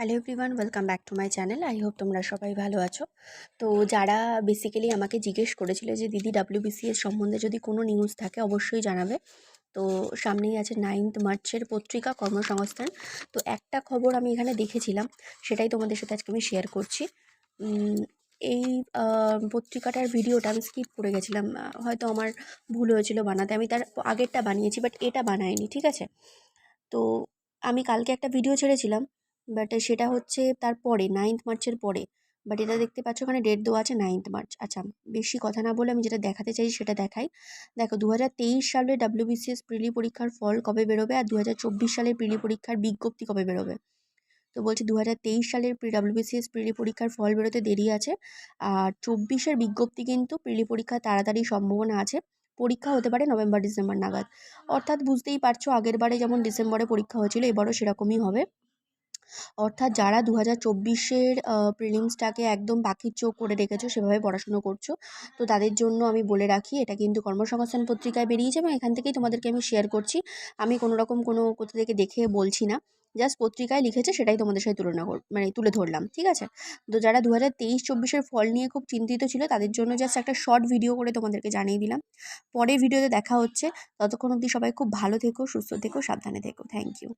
Hello everyone welcome back to my channel I hope তোমরা সবাই ভালো আছো। তো যারা বেসিক্যালি আমাকে জিজ্ঞেস করেছিল যে, দিদি ডাব্লিউবিসিএস সম্বন্ধে যদি কোনো নিউজ থাকে, অবশ্যই জানাবে। তো সামনেই আছে নাইন্থ মার্চের পত্রিকা, কর্মসংস্থান। তো একটা খবর আমি এখানে দেখেছিলাম, সেটাই তোমাদের সাথে আজকে আমি শেয়ার করছি। এই পত্রিকাটার ভিডিওটা আমি স্কিপ করে গেছিলাম। হয়তো আমার ভুল হয়েছিল বানাতে। আমি তার আগেরটা বানিয়েছি বাট এটা বানাইনি, ঠিক আছে? তো আমি কালকে একটা ভিডিও ছেড়েছিলাম। বাট সেটা হচ্ছে তার পরে নাইন্থ মার্চের পরে। বাট এটা দেখতে পাচ্ছ ওখানে ডেট দেওয়া আছে নাইন্থ মার্চ আচ্ছা বেশি কথা না বলে আমি যেটা দেখাতে চাই সেটা দেখাই। দেখো দু হাজার তেইশ সালে ডাব্লিউবিসিএস প্রিলি পরীক্ষার ফল কবে বেরোবে আর দু সালের প্রিলি পরীক্ষার বিজ্ঞপ্তি কবে বেরোবে? তো বলছি দু হাজার তেইশ সালের প্রি ডাব্লিউবিসিএস প্রিলি পরীক্ষার ফল বেরোতে দেরি আছে। আর চব্বিশের বিজ্ঞপ্তি কিন্তু প্রিলি পরীক্ষা তাড়াতাড়ি সম্ভাবনা আছে। পরীক্ষা হতে পারে নভেম্বর, ডিসেম্বর নাগাদ। অর্থাৎ বুঝতেই পারছ আগের বারে যেমন ডিসেম্বরে পরীক্ষা হয়েছিল, এবারও সেরকমই হবে। অর্থাৎ যারা দু হাজার চব্বিশের প্রিলিমসটাকে একদম পাখির চোখ করে রেখেছো, সেভাবে পড়াশুনো করছ, তো তাদের জন্য আমি বলে রাখি, এটা কিন্তু কর্মসংস্থান পত্রিকায় বেরিয়েছে এবং এখান থেকেই তোমাদেরকে আমি শেয়ার করছি। আমি কোনো রকম কোনো কোথা থেকে দেখে বলছি না জাস্ট পত্রিকায় লিখেছে সেটাই তোমাদের সাথে তুলনা কর মানে তুলে ধরলাম, ঠিক আছে? তো যারা দু হাজার তেইশ চব্বিশের ফল নিয়ে খুব চিন্তিত ছিল, তাদের জন্য জাস্ট একটা শর্ট ভিডিও করে তোমাদেরকে জানিয়ে দিলাম। পরের ভিডিওতে দেখা হচ্ছে, ততক্ষণ অবধি সবাই খুব ভালো থেকো, সুস্থ থেকো, সাবধানে থেকো থ্যাংক ইউ